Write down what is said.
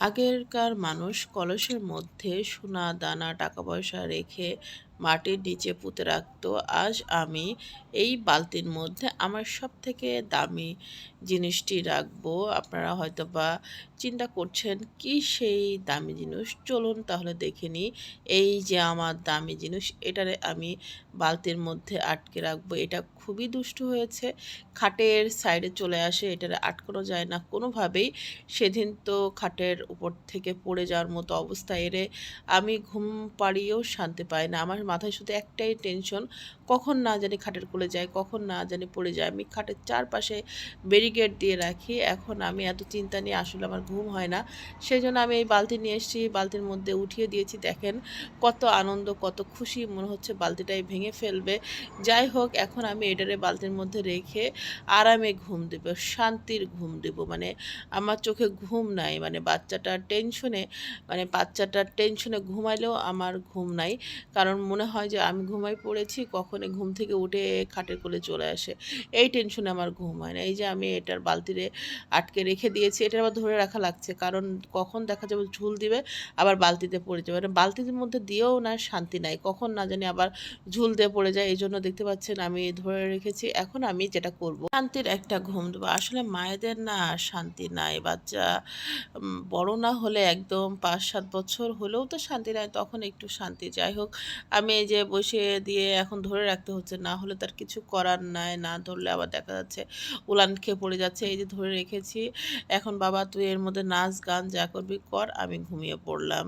আগেরকার মানুষ কলসের মধ্যে সোনা দানা টাকা পয়সা রেখে মাটির নিচে পুঁতে রাখতো। আজ আমি এই বালতির মধ্যে আমার সব থেকে দামি জিনিসটি রাখব। আপনারা হয়তো বা চিন্তা করছেন, কি সেই দামি জিনিস? চলুন তাহলে দেখে নিই এই যে আমার দামি জিনিস, এটারে আমি বালতির মধ্যে আটকে রাখব। এটা খুবই দুষ্ট হয়েছে। খাটের সাইডে চলে আসে, এটারে আটকানো যায় না। কোনোভাবেই সেদিন তো খাটের উপর থেকে পড়ে যাওয়ার মতো অবস্থা এরে আমি ঘুম পাড়িয়েও শান্তি পাই না। আমার মাথায় শুধু একটাই টেনশন কখন না জানি খাটের কোলে যায় কখন না জানি পড়ে যায় আমি খাটের চারপাশে ব্যারিকেড দিয়ে রাখি। এখন আমি এত চিন্তা নিয়ে আসলে আমার ঘুম হয় না। সেই জন্য আমি এই বালতি নিয়ে এসেছি। বালতির মধ্যে উঠিয়ে দিয়েছি। দেখেন কত আনন্দ, কত খুশি মনে হচ্ছে বালতিটাই ভেঙে ফেলবে। যাই হোক, এখন আমি এটারে বালতির মধ্যে রেখে আরামে ঘুম দেব, শান্তির ঘুম দেব। মানে আমার চোখে ঘুম নাই। মানে বাচ্চাটার টেনশনে মানে বাচ্চাটার টেনশনে ঘুমাইলেও আমার ঘুম নাই। কারণ মনে হয় যে আমি ঘুমাই পড়েছি কখন ঘুম থেকে উঠে খাটের কোলে চলে আসে। এই টেনশনে আমার ঘুম হয় না। এই যে আমি এটার বালতিরে আটকে রেখে দিয়েছি এটা আবার ধরে রাখা লাগছে। কারণ কখন দেখা যাবে ঝুল দিবে, আবার বালতিতে পড়ে যাবে। মানে বালতির মধ্যে দিয়েও না শান্তি নাই। কখন না জানি আবার ঝুল দিয়ে পড়ে যায়। এই জন্য দেখতে পাচ্ছেন আমি ধরে রেখেছি। এখন আমি যেটা করব, শান্তির একটা ঘুম দেবো। আসলে মায়েদের না শান্তি নাই। বাচ্চা বড় না হলে একদম পাঁচ সাত বছর হলেও তো শান্তি নাই। তখন একটু শান্তি। যাই হোক আমি এই যে বসে দিয়ে এখন ধরে রাখতে হচ্ছে, না হলে তার কিছু করার নাই, না ধরলে আবার দেখা যাচ্ছে উলান খেয়ে পড়ে যাচ্ছে। এই যে ধরে রেখেছি, এখন বাবা তুই এর মধ্যে নাচ গান যা করবি কর, আমি ঘুমিয়ে পড়লাম।